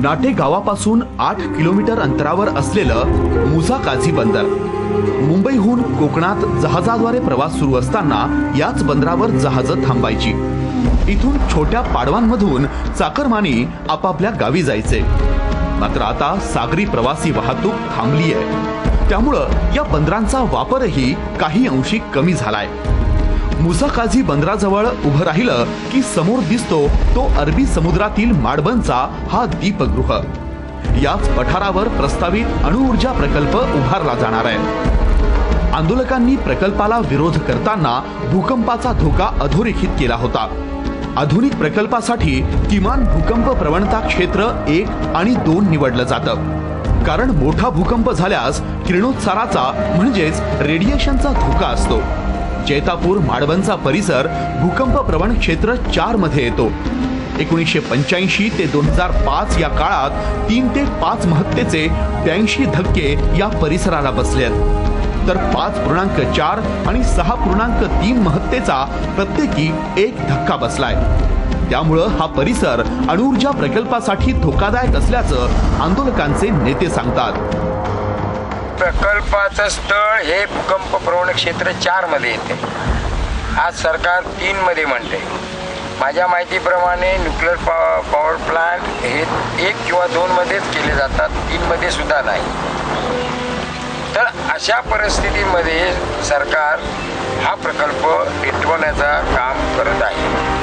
नाटे गावापासून आठ किलोमीटर अंतरावर असलेलं मुसा काझी बंदर. मुंबईहून कोकणात जहाजाद्वारे प्रवास सुरू असताना याच बंदरावर जहाजं थांबायची. इथून छोट्या पाडवांमधून चाकरमानी आपापल्या गावी जायचे. मात्र आता सागरी प्रवासी वाहतूक थांबली आहे त्यामुळं या बंदरांचा वापरही काही अंशी कमी झालाय. मुसाकाझी बंदराजवळ उभं राहिलं की समोर दिसतो तो अरबी समुद्रातील माडबनचा हा दीपगृह. याच पठारावर प्रस्तावित अणुऊर्जा प्रकल्प उभारला जाणार आहे. आंदोलकांनी प्रकल्पाला विरोध करताना भूकंपाचा धोका अधोरेखित केला होता. आधुनिक प्रकल्पासाठी किमान भूकंप प्रवणता क्षेत्र एक आणि दोन निवडलं जातं. कारण मोठा भूकंप झाल्यास किरणोत्साराचा म्हणजेच रेडिएशनचा धोका असतो. जैतापूर माडबनचा परिसर भूकंप प्रवण क्षेत्र चारमध्ये येतो. एकोणीसशे पंच्याऐंशी ते दोन हजार पाच या काळात तीन ते पाच महत्तेचे ब्याऐंशी धक्के या परिसराला बसले आहेत. तर पाच पूर्णांक चार आणि सहा पूर्णांक तीन महत्तेचा प्रत्येकी एक धक्का बसलाय. त्यामुळं हा परिसर अणुऊर्जा प्रकल्पासाठी धोकादायक असल्याचं आंदोलकांचे नेते सांगतात. प्रकल्पाचं स्थळ हे भूकंप प्रवण क्षेत्र चारमध्ये येते. आज सरकार तीन मध्ये म्हणते. माझ्या माहितीप्रमाणे न्यूक्लिअर पॉ पॉवर प्लांट हे एक किंवा दोन मध्येच केले जातात तीन मध्ये सुद्धा नाही. तर अशा परिस्थितीमध्ये सरकार हा प्रकल्प पेटवण्याचा काम करत आहे.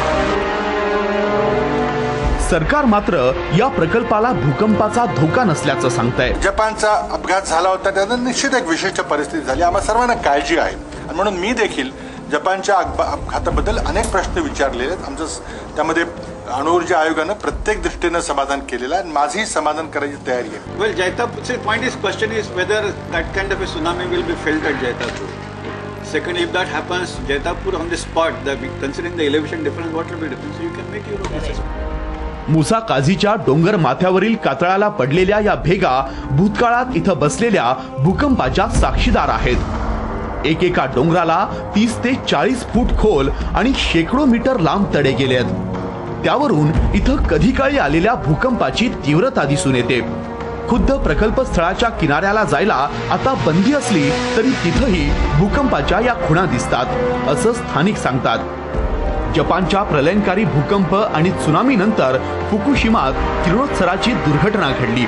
सरकार मात्र या प्रकल्पाला भूकंपाचा धोका नसल्याचं सांगतंय. जपानचा अपघात झाला होता त्यानं निश्चित एक विशिष्ट परिस्थिती झाली. आम्हाला सर्वांना काळजी आहे. आणि म्हणून मी देखील जपानच्या अपघाताबद्दल अनेक प्रश्न विचारलेले आहेत. आमचं त्यामध्ये अणुऊर्जा आयोगानं प्रत्येक दृष्टीनं समाधान केलेलं आहे माझी समाधान करायची तयारी आहे. Well Jaitapur point is question is whether that can of a tsunami will be felt at Jaitapur. Second if that happens Jaitapur on the spot the considering the eleven difference what be difference you can make your Musa काझीच्या डोंगर माथ्यावरील कातळाला पडलेल्या या भेगा भूतकाळात इथं बसलेल्या भूकंपाच्या साक्षीदार आहेत. एकेका डोंगराला तीस ते चाळीस फूट खोल आणि शेकडो मीटर लांब तडे गेले आहेत. त्यावरून इथं कधी काळी आलेल्या भूकंपाची तीव्रता दिसून येते. खुद्द प्रकल्प स्थळाच्या किनाऱ्याला जायला आता बंदी असली तरी तिथंही भूकंपाच्या या खुणा दिसतात असं स्थानिक सांगतात. जपानच्या प्रलयंकारी भूकंप आणि त्सुनामी नंतर फुकुशिमात किरणोत्सराची दुर्घटना घडली.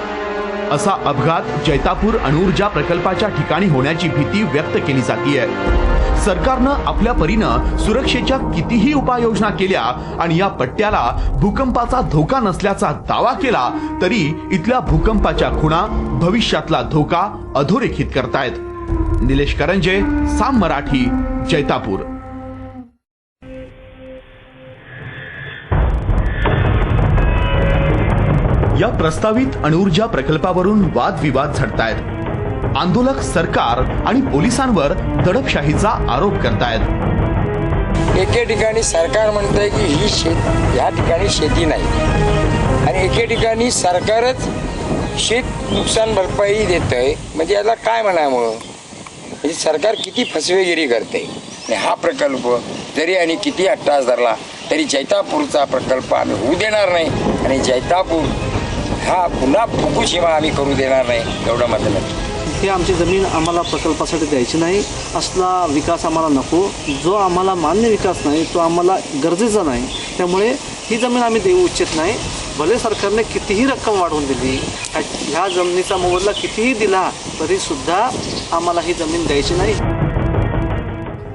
असा अपघात जैतापूर अणुऊर्जा प्रकल्पाच्या ठिकाणी होण्याची भीती व्यक्त केली जातीय. सरकारनं आपल्या परीनं सुरक्षेच्या कितीही उपाययोजना केल्या आणि या पट्ट्याला भूकंपाचा धोका नसल्याचा दावा केला तरी इथल्या भूकंपाच्या खुणा भविष्यातला धोका अधोरेखित करतायत. निलेश करंजे साम मराठी जैतापूर. या प्रस्तावित अणुऊर्जा प्रकल्पावरून वादविवाद झडतायत. आंदोलक सरकार आणि पोलिसांवर दडपशाहीचा आरोप करतायत. एके ठिकाणी सरकार म्हणतंय की ही शेत या ठिकाणी शेती नाही. आणि एके ठिकाणी सरकारच शेत नुकसान भरपाई देतंय. म्हणजे याला काय म्हणामुळं म्हणजे सरकार किती फसवेगिरी करते आणि हा प्रकल्प जरी आणि किती अट्टास धरला तरी जैतापूरचा प्रकल्प आम्ही होऊ देणार नाही. आणि जैतापूर हा पुन्हा फुकुशिमा आम्ही करू देणार नाही एवढं माझं नक्की ही आमची जमीन आम्हाला प्रकल्पासाठी द्यायची नाही असला विकास आम्हाला नको. जो आम्हाला मान्य विकास नाही तो आम्हाला गरजेचा नाही. त्यामुळे ही जमीन आम्ही देऊ इच्छित नाही. भले सरकारने कितीही रक्कम वाढवून दिली ह्या जमिनीचा मोबदला कितीही दिला तरी सुद्धा आम्हाला ही जमीन द्यायची नाही.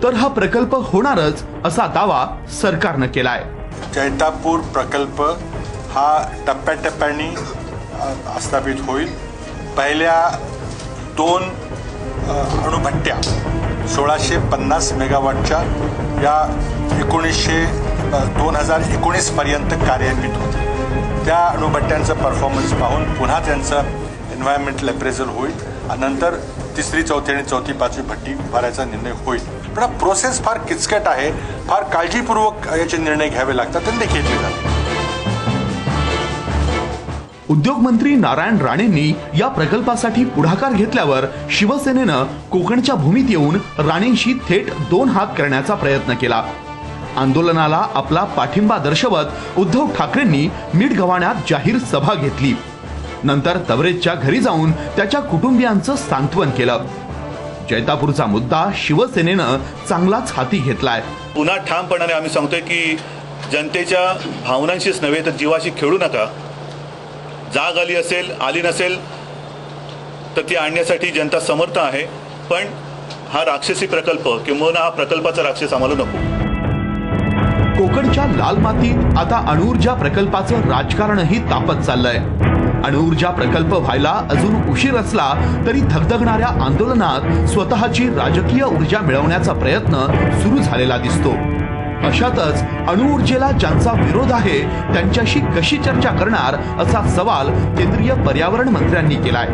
तर हा प्रकल्प होणारच असा दावा सरकारनं केलाय. जैतापूर प्रकल्प हा टप्प्याटप्प्याने स्थापित होईल. पहिल्या दोन अणुभट्ट्या सोळाशे पन्नास मेगावॉटच्या या एकोणीसशे दोन हजार एकोणीसपर्यंत कार्यान्वित होत्या त्या अणुभट्ट्यांचं परफॉर्मन्स पाहून पुन्हा त्यांचं एन्व्हायरमेंटल अप्रेझल होईल आणि नंतर तिसरी चौथी आणि चौथी पाचवी भट्टी उभारायचा निर्णय होईल. पण हा प्रोसेस फार किचकट आहे. फार काळजीपूर्वक याचे निर्णय घ्यावे लागतात आणि ते घेतले जातात. उद्योगमंत्री नारायण राणेंनी या प्रकल्पासाठी पुढाकार घेतल्यावर शिवसेनेनं कोकणच्या भूमीत येऊन राणेंशी थेट दोन हात करण्याचा प्रयत्न केला. आंदोलनाला आपला पाठिंबा दर्शवत उद्धव ठाकरेंनी मीठ गव्हाण्यात जाहीर सभा घेतली. नंतर तवरेजच्या घरी जाऊन त्याच्या कुटुंबियांचं सांत्वन केलं. जैतापूरचा मुद्दा शिवसेनेनं चांगलाच हाती घेतलाय. पुन्हा ठामपणाने आम्ही सांगतोय की जनतेच्या भावनांशीच नव्हे तर जीवाशी खेळू नका. जाग आली असेल आली नसेल तर ती आणण्यासाठी जनता समर्थ आहे. पण हा राक्षसी प्रकल्प किंवा हा प्रकल्पाचा राक्षस आम्हाला नको. कोकणच्या लाल मातीत आता अणुऊर्जा प्रकल्पाचं राजकारणही तापत चाललंय. अणुऊर्जा प्रकल्प व्हायला अजून उशीर असला तरी धगधगणाऱ्या आंदोलनात स्वतःची राजकीय ऊर्जा मिळवण्याचा प्रयत्न सुरू झालेला दिसतो. अशातच अणुऊर्जेला ज्यांचा विरोध आहे त्यांच्याशी कशी चर्चा करणार असा सवाल केंद्रीय पर्यावरण मंत्र्यांनी केलाय.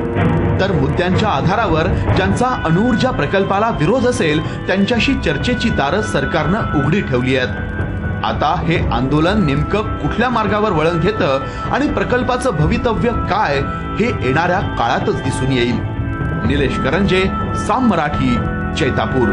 तर मुद्द्यांच्या आधारावर ज्यांचा अणुऊर्जा प्रकल्पाला विरोध असेल त्यांच्याशी चर्चेची दारं सरकारनं उघडी ठेवली आहेत. आता हे आंदोलन नेमकं कुठल्या मार्गावर वळण घेतं आणि प्रकल्पाचं भवितव्य काय हे येणाऱ्या काळातच दिसून येईल. निलेश करंजे साम मराठी जैतापूर